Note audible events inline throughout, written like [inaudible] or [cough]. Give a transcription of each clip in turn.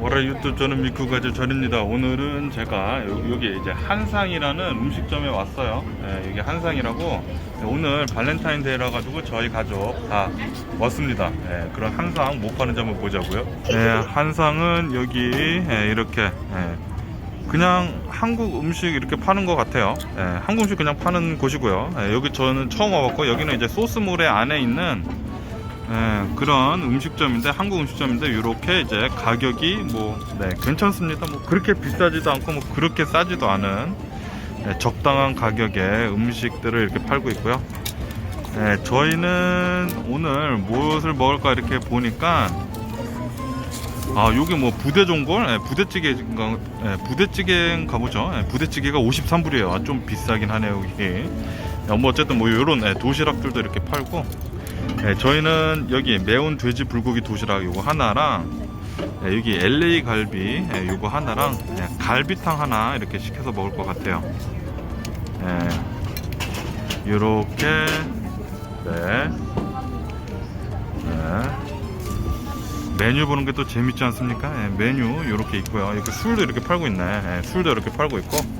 월화 유튜브 저는 미쿠가즈 전입니다. 오늘은 제가 여- 여기 이제 한상이라는 음식점에 왔어요. 예, 여기 한상이라고 예, 오늘 발렌타인데이라 가지고 저희 가족 다 왔습니다. 예, 그런 한상 못 파는지 한번 보자고요. 예, 한상은 여기 예, 이렇게 예, 그냥 한국 음식 이렇게 파는 것 같아요. 예, 한국 음식 그냥 파는 곳이고요. 예, 여기 저는 처음 와봤고 여기는 이제 소스몰의 안에 있는 예, 그런 음식점인데 한국 음식점인데 이렇게 이제 가격이 뭐 네, 괜찮습니다. 뭐 그렇게 비싸지도 않고 뭐 그렇게 싸지도 않은 예, 적당한 가격의 음식들을 이렇게 팔고 있고요. 예, 저희는 오늘 무엇을 먹을까 이렇게 보니까 아 여기 뭐 부대종골 예, 부대찌개인가 예, 부대찌개인가 보죠. 예, 부대찌개가 53불이에요. 아, 좀 비싸긴 하네요 여기. 예, 뭐 어쨌든 뭐 이런 예, 도시락들도 이렇게 팔고 네, 저희는 여기 매운 돼지 불고기 도시락 요거 하나랑 네, 여기 LA 갈비 네, 요거 하나랑 네, 갈비탕 하나 이렇게 시켜서 먹을 것 같아요. 네, 요렇게 네. 네. 메뉴 보는 게 또 재밌지 않습니까? 네, 메뉴 요렇게 있고요. 이렇게 술도 이렇게 팔고 있네. 네, 술도 이렇게 팔고 있고 네,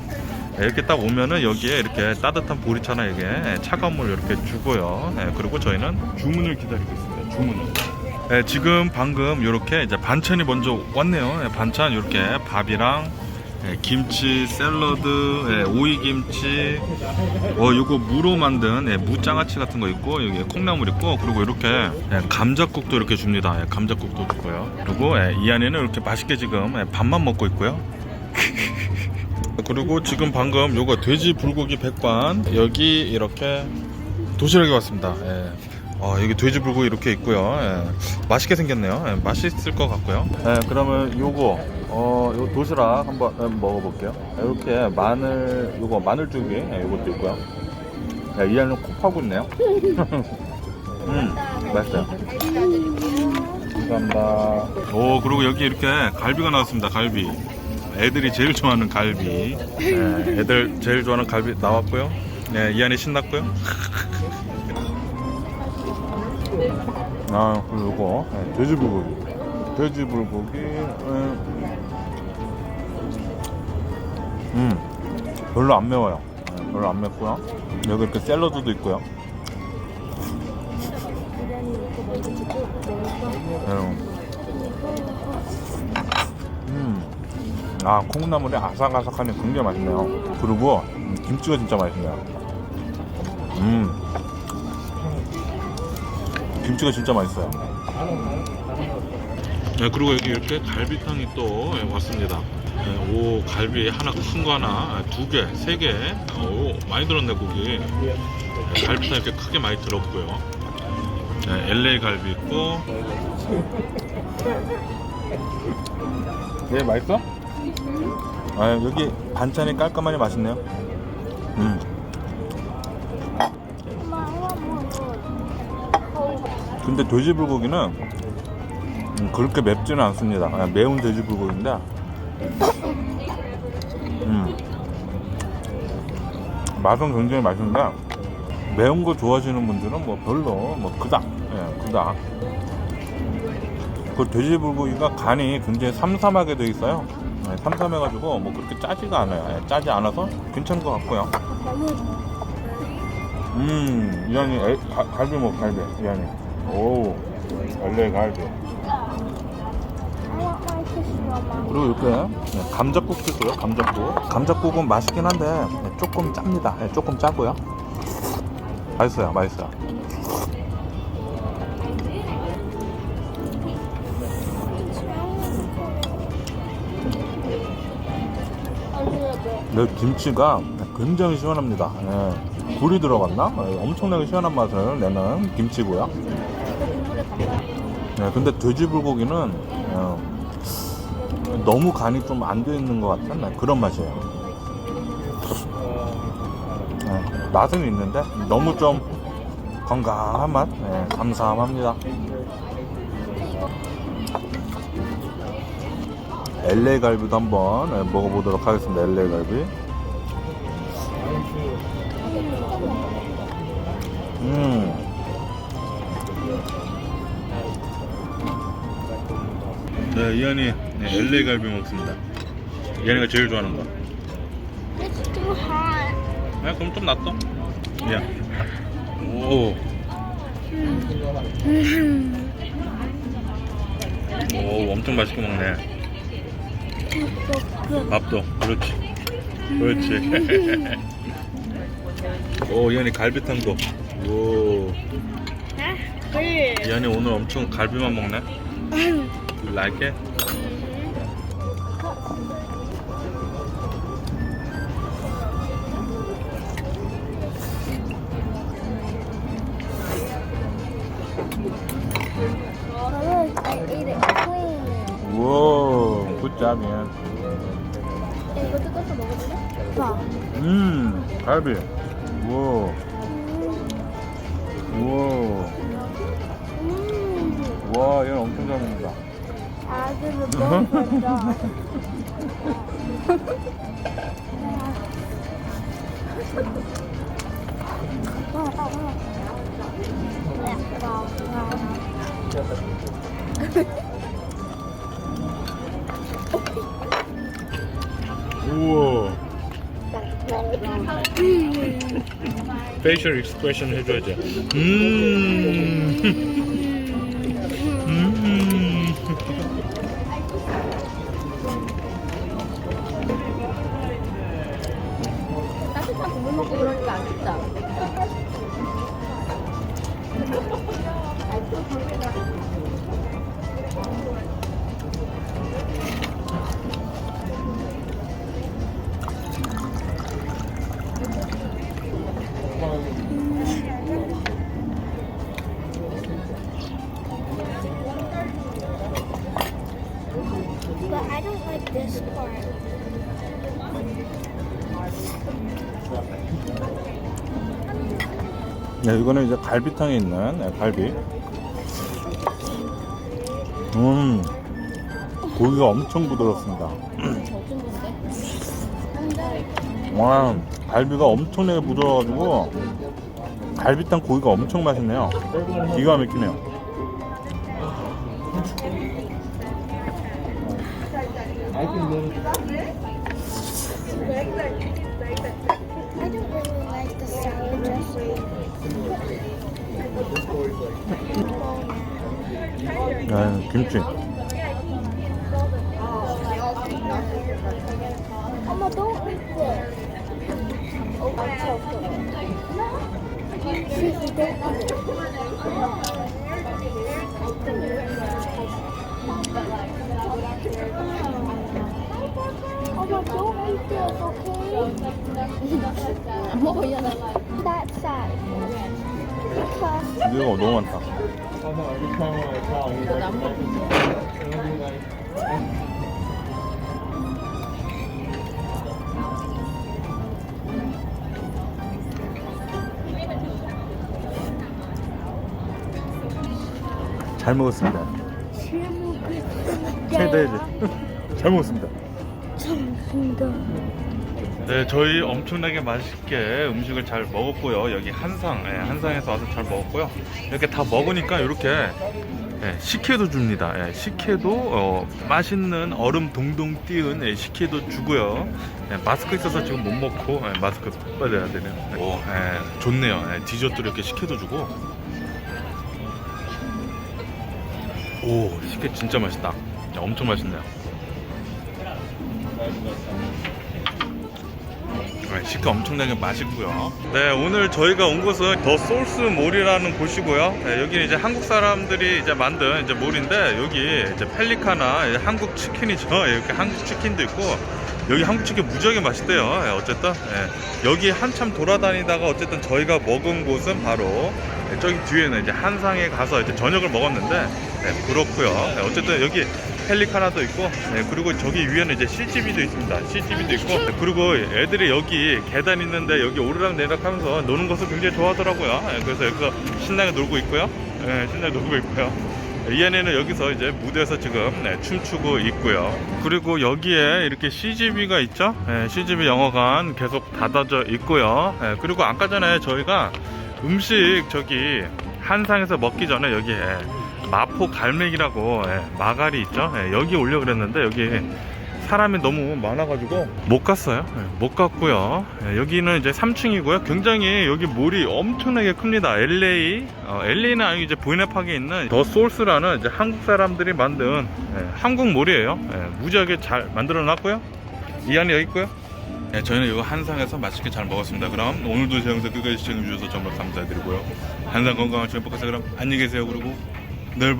이렇게 딱 오면은 여기에 이렇게 따뜻한 보리차나 이게 네, 차가운 물 이렇게 주고요. 네, 그리고 저희는 주문을 기다리고 있습니다. 주문을. 네, 지금 방금 이렇게 이제 반찬이 먼저 왔네요. 네, 반찬 이렇게 밥이랑 네, 김치, 샐러드, 네, 오이김치, 어, 요거 무로 만든 네, 무장아찌 같은 거 있고 여기 콩나물 있고 그리고 이렇게 네, 감자국도 이렇게 줍니다. 네, 감자국도 주고요. 그리고 네, 이 안에는 이렇게 맛있게 지금 네, 밥만 먹고 있고요. 그리고 지금 방금 요거 돼지 불고기 백반 여기 이렇게 도시락이 왔습니다. 예. 어, 여기 돼지 불고기 이렇게 있고요. 예. 맛있게 생겼네요. 예, 맛있을 것 같고요. 예, 그러면 요거 어, 요 도시락 한번 예, 먹어볼게요. 이렇게 마늘 요거 마늘죽이 예, 요것도 있고요. 예, 이 안에 콕 하고 있네요. [laughs] 음, 맛있어요. 감사합니다. 오, 그리고 여기 이렇게 갈비가 나왔습니다. 갈비. 애들이 제일 좋아하는 갈비. 네, 애들 제일 좋아하는 갈비 나왔고요. 네, 이 안에 신났고요. 아, 그리고 네, 돼지 불고기. 돼지 불고기. 음, 음, 별로 안 매워요. 네, 별로 안 맵고요. 여기 이렇게 샐러드도 있고요. 네. 아 콩나물이 아삭아삭하니 굉장히 맛있네요 그리고 음, 김치가 진짜 맛있네요 음 김치가 진짜 맛있어요 네 그리고 여기 이렇게 갈비탕이 또 예, 왔습니다 네, 오 갈비 하나 큰 거 하나 두 개, 세 개. 오 많이 들었네 고기. 네, 갈비탕 이렇게 크게 많이 들었고요. 네, LA 갈비 있고. 네 맛있어? 아 여기 반찬이 깔끔하니 맛있네요. 음. 근데 돼지 불고기는 음, 그렇게 맵지는 않습니다. 매운 돼지 불고기인데. 음. 맛은 굉장히 맛있는데 매운 거 좋아하시는 분들은 뭐 별로 뭐 그닥 예 그닥 그 돼지 불고기가 간이 굉장히 삼삼하게 돼 있어요 예, 삼삼해가지고 뭐 그렇게 짜지가 않아요. 예, 짜지 않아서 괜찮은 것 같고요. 음 가- 갈비 먹 갈비. 이한이. 오 원래 갈비. 그리고 이렇게 네, 감자국도 있고요 감자국. 감자국은 맛있긴 한데 네, 조금 짭니다. 네, 조금 짜고요. 맛있어요 맛있어요 네, 김치가 굉장히 시원합니다 예, 굴이 들어갔나? 예, 엄청나게 시원한 맛을 내는 김치고요 네, 근데 돼지 불고기는 어, 너무 간이 좀 안 돼 있는 것 같은 네, 그런 맛이에요. 네, 맛은 있는데 너무 좀 건강한 맛, 네, 감사합니다. LA 갈비도 한번 네, 먹어보도록 하겠습니다. LA 갈비. 음. 네, 이한이 네, LA 갈비 먹습니다. 이한이가 제일 좋아하는 거. It's too hot. 야, 그럼 좀 낫다. 야. 오. 오, 엄청 맛있게 먹네. 밥도. 그렇지. 그렇지. [laughs] 오, 이한이 갈비탕도. 오. 이한이 오늘 엄청 갈비만 먹네. Like it? 갈비. 우와, 우와. 음. 와, 얘는 엄청 잘 먹는다. 아들은 먹었다. [laughs] 우와. 페이셜 익스프레션 해줘야지. 음. 음. But I don't like this part. 네, 이거는 이제 갈비탕에 있는 네, 갈비. 음, 고기가 엄청 부드럽습니다. [clears throat] 와, 갈비가 엄청나게 부드러워가지고 갈비탕 고기가 엄청 맛있네요. 기가 막히네요. I don't really like the salad dressing. 아, 김치. Oh, I'm choking. See, he That side. Because 너무 많다. 잘 먹었습니다. 최대지. 잘 먹었습니다. 참습니다. [laughs] 네, 저희 엄청나게 맛있게 음식을 잘 먹었고요. 여기 한상, 예, 한상에서 와서 잘 먹었고요. 이렇게 다 먹으니까 이렇게 예, 식혜도 줍니다. 예, 식혜도 어, 맛있는 얼음 동동 띄운 예, 식혜도 주고요. 예, 마스크 있어서 지금 못 먹고 예, 마스크 빨려야 되네요. 오, 예, 좋네요. 예, 디저트로 이렇게 식혜도 주고. 오, 식혜 진짜 맛있다. 예, 엄청 맛있네요. 네, 식감 엄청나게 맛있고요. 네, 오늘 저희가 온 곳은 더 소스 몰이라는 곳이고요. 네, 여기는 이제 한국 사람들이 이제 만든 이제 몰인데 여기 이제 펠리카나 이제 한국 치킨이죠. [laughs] 이렇게 한국 치킨도 있고 여기 한국 치킨 무지하게 맛있대요. 네, 어쨌든 네, 여기 한참 돌아다니다가 어쨌든 저희가 먹은 곳은 바로 네, 저기 뒤에는 이제 한상에 가서 이제 저녁을 먹었는데 네, 그렇고요. 네, 어쨌든 여기 펠리카나도 있고 네, 그리고 저기 위에는 이제 CGV도 있습니다. CGV도 있고 네, 그리고 애들이 여기 계단 있는데 여기 오르락 내리락 하면서 노는 것을 굉장히 좋아하더라고요. 네, 그래서 여기서 신나게 놀고 있고요. 네, 신나게 놀고 있고요. 이 안에는 여기서 이제 무대에서 지금 네, 춤추고 있고요. 그리고 여기에 이렇게 CGV가 있죠. 네, CGV 영화관 계속 닫아져 있고요. 네, 그리고 아까 전에 저희가 음식 저기 한상에서 먹기 전에 여기에 마포 갈매기라고 예, 마갈이 있죠. 예, 여기 올려 그랬는데 여기 사람이 너무 많아가지고 못 갔어요. 예, 못 갔고요. 예, 여기는 이제 3층이고요. 굉장히 여기 몰이 엄청나게 큽니다. LA, 어, LA는 아니고 이제 부인앱하게 있는 더 소스라는 이제 한국 사람들이 만든 예, 한국 몰이에요. 예, 무지하게 잘 만들어 놨고요. 이 안에 여기 있고요. 네, 저희는 이거 한상에서 맛있게 잘 먹었습니다. 그럼 오늘도 제 영상 끝까지 시청해주셔서 정말 감사드리고요. 한상 건강하시고 행복하세요. 그럼 안녕히 계세요. 그리고 내일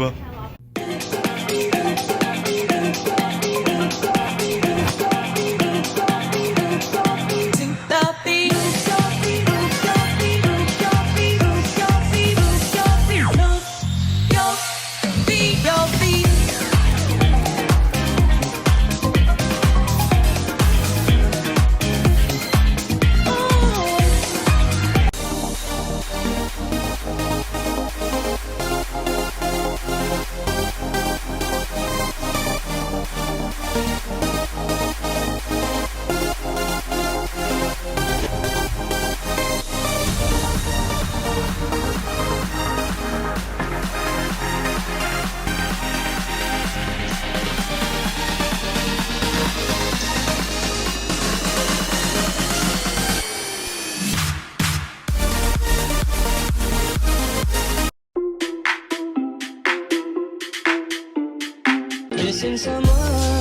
Neredesin zaman